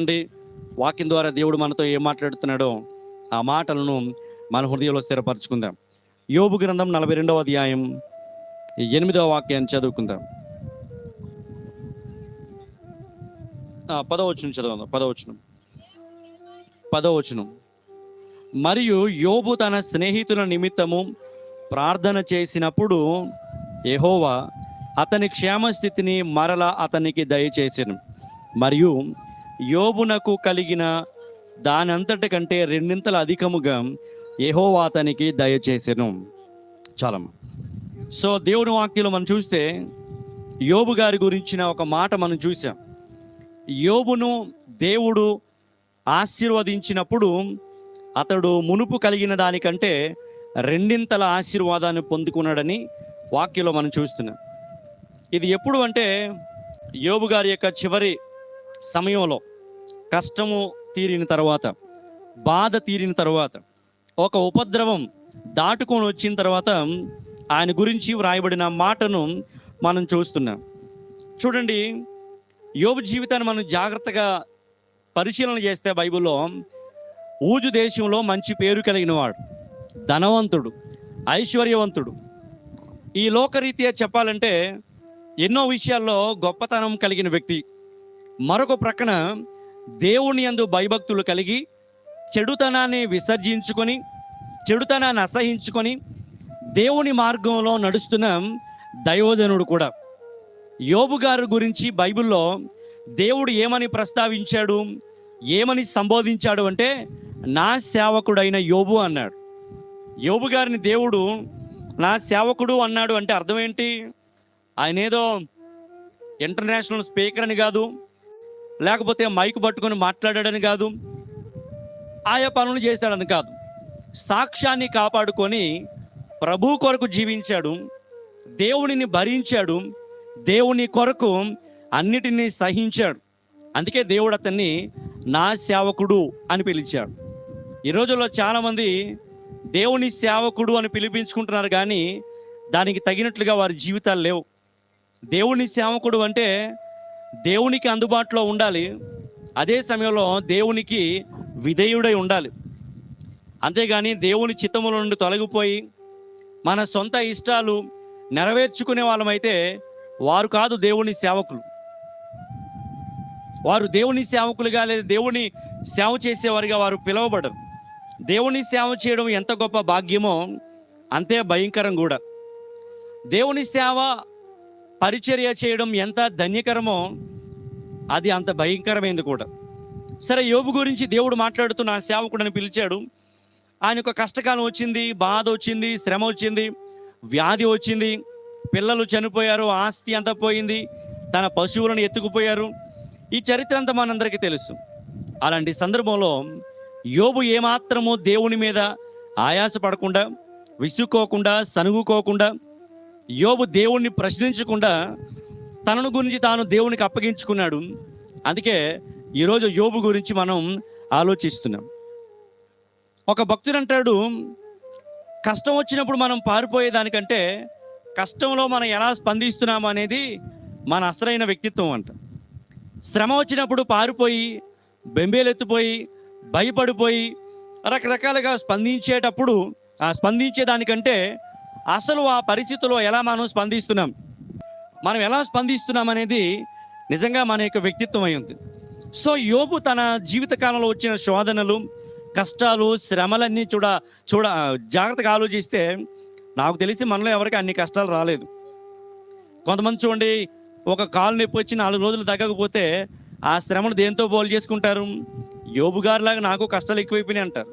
చెప్పండి. వాక్యం ద్వారా దేవుడు మనతో ఏం మాట్లాడుతున్నాడో ఆ మాటలను మన హృదయంలో స్థిరపరచుకుందాం. యోబు గ్రంథం నలభై రెండవ అధ్యాయం ఎనిమిదవ వాక్యాన్ని చదువుకుందాం. పదవచనం చదవండి పదవచనం పదవచనం మరియు యోబు తన స్నేహితుల నిమిత్తము ప్రార్థన చేసినప్పుడు ఎహోవా అతని క్షేమస్థితిని మరల అతనికి దయచేసెను మరియు యోబునకు కలిగిన దానంతటి కంటే రెండింతల అధికముగా యెహోవా అతనికి దయచేసెను చాలమ్మ. సో దేవుని వాక్యంలో మనం చూస్తే యోబు గారి గురించిన ఒక మాట మనం చూసాం. యోబును దేవుడు ఆశీర్వదించినప్పుడు అతడు మునుపు కలిగిన దానికంటే రెండింతల ఆశీర్వాదాన్ని పొందుకున్నాడని వాక్యంలో మనం చూస్తున్నాం. ఇది ఎప్పుడు అంటే యోబు గారి యొక్క చివరి సమయంలో. కష్టము తీరిన తర్వాత బాధ తీరిన తర్వాత ఒక ఉపద్రవం దాటుకొని వచ్చిన తర్వాత ఆయన గురించి వ్రాయబడిన మాటను మనం చూస్తున్నాం. చూడండి యోబు జీవితాన్ని మనం జాగ్రత్తగా పరిశీలన చేస్తే బైబిల్లో ఊజు దేశంలో మంచి పేరు కలిగిన వాడు ధనవంతుడు ఐశ్వర్యవంతుడు. ఈ లోకరీత్యా చెప్పాలంటే ఎన్నో విషయాల్లో గొప్పతనం కలిగిన వ్యక్తి. మరొక ప్రక్కన దేవుని యందు భయభక్తులు కలిగి చెడుతనాన్ని విసర్జించుకొని చెడుతనాన్ని అసహించుకొని దేవుని మార్గంలో నడుస్తున్న దైవజనుడు కూడా. యోబు గారి గురించి బైబిల్లో దేవుడు ఏమని ప్రస్తావించాడు ఏమని సంబోధించాడు అంటే నా సేవకుడైన యోబు అన్నాడు. యోబు గారిని దేవుడు నా సేవకుడు అన్నాడు అంటే అర్థం ఏంటి? ఆయన ఏదో ఇంటర్నేషనల్ స్పీకర్ అని కాదు లేకపోతే మైక్ పట్టుకొని మాట్లాడాడని కాదు ఆయా పనులు చేశాడని కాదు. సాక్ష్యాన్ని కాపాడుకొని ప్రభు కొరకు జీవించాడు దేవునిని భరించాడు దేవుని కొరకు అన్నిటినీ సహించాడు. అందుకే దేవుడు అతన్ని నా సేవకుడు అని పిలిచాడు. ఈ రోజుల్లో చాలామంది దేవుని సేవకుడు అని పిలిపించుకుంటున్నారు కానీ దానికి తగినట్లుగా వారి జీవితాలు లేవు. దేవుని సేవకుడు అంటే దేవునికి అందుబాటులో ఉండాలి. అదే సమయంలో దేవునికి విధేయుడై ఉండాలి. అంతేగాని దేవుని చిత్తముల నుండి తొలగిపోయి మన సొంత ఇష్టాలు నెరవేర్చుకునే వాళ్ళమైతే వారు కాదు దేవుని సేవకులు. వారు దేవుని సేవకులుగా లేదా దేవుని సేవ చేసేవారిగా వారు పిలువబడరు. దేవుని సేవ చేయడం ఎంత గొప్ప భాగ్యమో అంతే భయంకరం కూడా. దేవుని సేవ పరిచర్య చేయడం ఎంత ధన్యకరమో అది అంత భయంకరమైంది కూడా. సరే యోబు గురించి దేవుడు మాట్లాడుతూ నా సేవకుడని పిలిచాడు. ఆయన ఒక కష్టకాలం వచ్చింది బాధ వచ్చింది శ్రమ వచ్చింది వ్యాధి వచ్చింది. పిల్లలు చనిపోయారు ఆస్తి అంతా పోయింది. తన పశువులను ఎత్తుకుపోయారు. ఈ చరిత్ర అంతా మనందరికీ తెలుసు. అలాంటి సందర్భంలో యోబు ఏమాత్రము దేవుని మీద ఆయాస పడకుండా విసుక్కోకుండా సనుగుకోకుండా యోబు దేవుణ్ణి ప్రశ్నించకుండా తనను గురించి తాను దేవునికి అప్పగించుకున్నాడు. అందుకే ఈరోజు యోబు గురించి మనం ఆలోచిస్తున్నాం. ఒక భక్తుడు అంటాడు కష్టం వచ్చినప్పుడు మనం పారిపోయేదానికంటే కష్టంలో మనం ఎలా స్పందిస్తున్నాము అనేది మన అసలైన వ్యక్తిత్వం అంట. శ్రమ వచ్చినప్పుడు పారిపోయి బెంబేలెత్తిపోయి భయపడిపోయి రకరకాలుగా స్పందించేటప్పుడు ఆ స్పందించేదానికంటే అసలు ఆ పరిస్థితిలో ఎలా మనం స్పందిస్తున్నాం? మనం ఎలా స్పందిస్తున్నాం అనేది నిజంగా మన యొక్క వ్యక్తిత్వం అయి ఉంది. సో యోబు తన జీవితకాలంలో వచ్చిన శోధనలు కష్టాలు శ్రమలన్నీ చూడ చూడ జాగ్రత్తగా ఆలోచిస్తే నాకు తెలిసి మనలో ఎవరికి అన్ని కష్టాలు రాలేదు. కొంతమంది చూడండి ఒక కాలు నొప్పి వచ్చి నాలుగు రోజులు తగ్గకపోతే ఆ శ్రమను దేంతో పోలు చేసుకుంటారు? యోబు గారిలాగా నాకు కష్టాలు ఎక్కువైపోయినాయి అంటారు.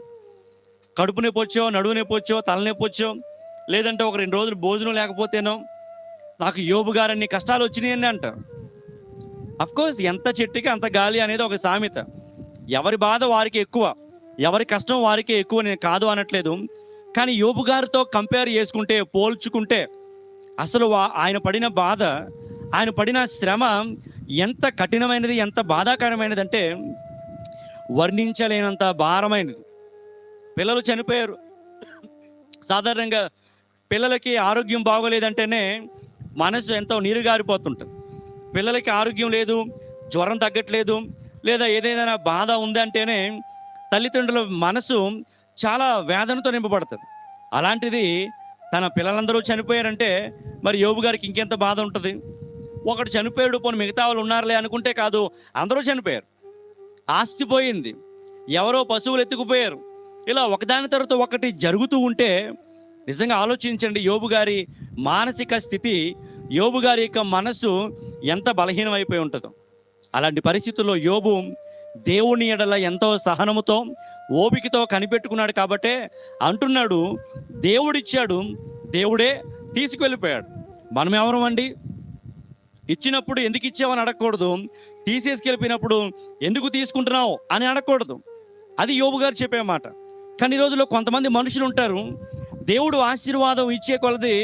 కడుపు నొప్పి వచ్చో నడువు నొప్పి వచ్చో తల నొప్పి వచ్చో లేదంటే ఒక రెండు రోజులు భోజనం లేకపోతేనో నాకు యోబు గారన్ని కష్టాలు వచ్చినాయని అంట. కోర్స్ ఎంత చెట్టుకి అంత గాలి అనేది ఒక సామెత. ఎవరి బాధ వారికి ఎక్కువ ఎవరి కష్టం వారికి ఎక్కువ నేను కాదు అనట్లేదు. కానీ యోబు గారితో కంపేర్ చేసుకుంటే పోల్చుకుంటే అసలు వా- ఆయన పడిన బాధ ఆయన పడిన శ్రమ ఎంత కఠినమైనది ఎంత బాధాకరమైనది అంటే వర్ణించలేనంత భారమైనది. పిల్లలు చనిపోయారు. సాధారణంగా పిల్లలకి ఆరోగ్యం బాగోలేదంటేనే మనసు ఎంతో నీరు గారిపోతుంటుంది పిల్లలకి ఆరోగ్యం లేదు జ్వరం తగ్గట్లేదు లేదా ఏదైనా బాధ ఉందంటేనే తల్లిదండ్రుల మనసు చాలా వేదనతో నింపబడుతుంది. అలాంటిది తన పిల్లలందరూ చనిపోయారంటే మరి యోబు గారికి ఇంకెంత బాధ ఉంటుంది? ఒకడు చనిపోయాడు పోనీ మిగతా వాళ్ళు ఉన్నారులే అనుకుంటే కాదు అందరూ చనిపోయారు. ఆస్తి పోయింది. ఎవరో పశువులు ఎత్తుకుపోయారు. ఇలా ఒకదాని తర్వాత ఒకటి జరుగుతూ ఉంటే నిజంగా ఆలోచించండి యోబు గారి మానసిక స్థితి యోబు గారి యొక్క మనసు ఎంత బలహీనమైపోయి ఉంటుందో. అలాంటి పరిస్థితుల్లో యోబు దేవుని ఎడల ఎంతో సహనముతో ఓపికతో కనిపెట్టుకున్నాడు కాబట్టే అంటున్నాడు దేవుడిచ్చాడు దేవుడే తీసుకువెళ్ళిపోయాడు మనం ఎవరం అండి ఇచ్చినప్పుడు ఎందుకు ఇచ్చావని అడగకూడదు. తీసేసుకెళ్ళిపోయినప్పుడు ఎందుకు తీసుకుంటున్నావు అని అడగకూడదు. అది యోబు గారు చెప్పే మాట. కానీ ఈ రోజుల్లో కొంతమంది మనుషులు ఉంటారు దేవుడు ఆశీర్వాదం ఇచ్చే కొలది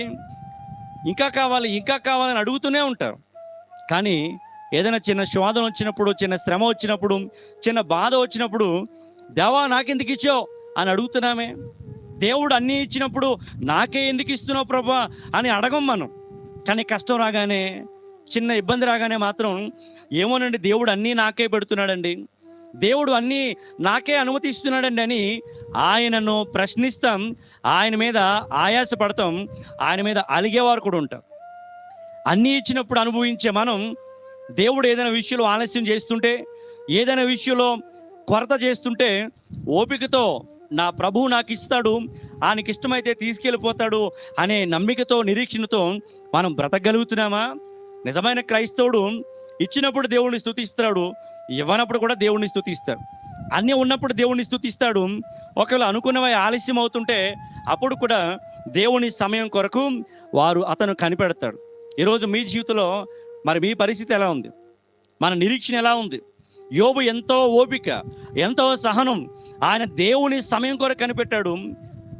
ఇంకా కావాలి ఇంకా కావాలని అడుగుతూనే ఉంటారు. కానీ ఏదైనా చిన్న శోధన వచ్చినప్పుడు చిన్న శ్రమ వచ్చినప్పుడు చిన్న బాధ వచ్చినప్పుడు దేవా నాకెందుకు ఇచ్చావు అని అడుగుతున్నామే. దేవుడు అన్నీ ఇచ్చినప్పుడు నాకే ఎందుకు ఇస్తున్నావు ప్రభా అని అడగం మనం. కానీ కష్టం రాగానే చిన్న ఇబ్బంది రాగానే మాత్రం ఏమోనండి దేవుడు అన్నీ నాకే పెడుతున్నాడండి. దేవుడు అన్నీ నాకే అనుమతిస్తున్నాడండి అని ఆయనను ప్రశ్నిస్తాం. ఆయన మీద ఆయాస పడతాం ఆయన మీద అలిగేవారు కూడా ఉంటాం. అన్నీ ఇచ్చినప్పుడు అనుభవించే మనం దేవుడు ఏదైనా విషయంలో ఆలస్యం చేస్తుంటే ఏదైనా విషయంలో కొరత చేస్తుంటే ఓపికతో నా ప్రభువు నాకు ఇస్తాడు ఆయనకి ఇష్టమైతే తీసుకెళ్ళిపోతాడు అనే నమ్మికతో నిరీక్షణతో మనం బ్రతకగలుగుతున్నామా? నిజమైన క్రైస్తవుడు ఇచ్చినప్పుడు దేవుడిని స్థుతిస్తాడు ఇవ్వనప్పుడు కూడా దేవుడిని స్థుతిస్తాడు అన్నీ ఉన్నప్పుడు దేవుడిని స్థుతిస్తాడు ఒకవేళ అనుకున్నవి ఆలస్యం అవుతుంటే అప్పుడు కూడా దేవుని సమయం కొరకు వారు అతను కనిపెడతాడు. ఈరోజు మీ జీవితంలో మరి మీ పరిస్థితి ఎలా ఉంది? మన నిరీక్షణ ఎలా ఉంది? యోబు ఎంతో ఓపిక ఎంతో సహనం ఆయన దేవుని సమయం కొరకు కనిపెట్టాడు.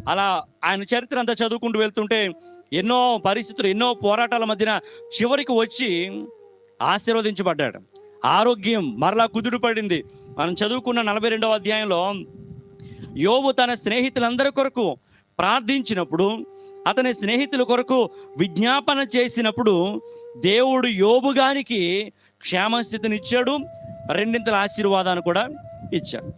అలా ఆయన చరిత్ర అంతా చదువుకుంటూ వెళ్తుంటే ఎన్నో పరిస్థితులు ఎన్నో పోరాటాల మధ్యన చివరికి వచ్చి ఆశీర్వదించబడ్డాడు. ఆరోగ్యం మరలా కుదుడు పడింది. మనం చదువుకున్న నలభై రెండవ అధ్యాయంలో యోబు తన స్నేహితులందరి కొరకు ప్రార్థించినప్పుడు అతని స్నేహితుల కొరకు విజ్ఞాపన చేసినప్పుడు దేవుడు యోబుగానికి క్షేమస్థితిని ఇచ్చాడు రెండింతల ఆశీర్వాదాన్ని కూడా ఇచ్చాడు.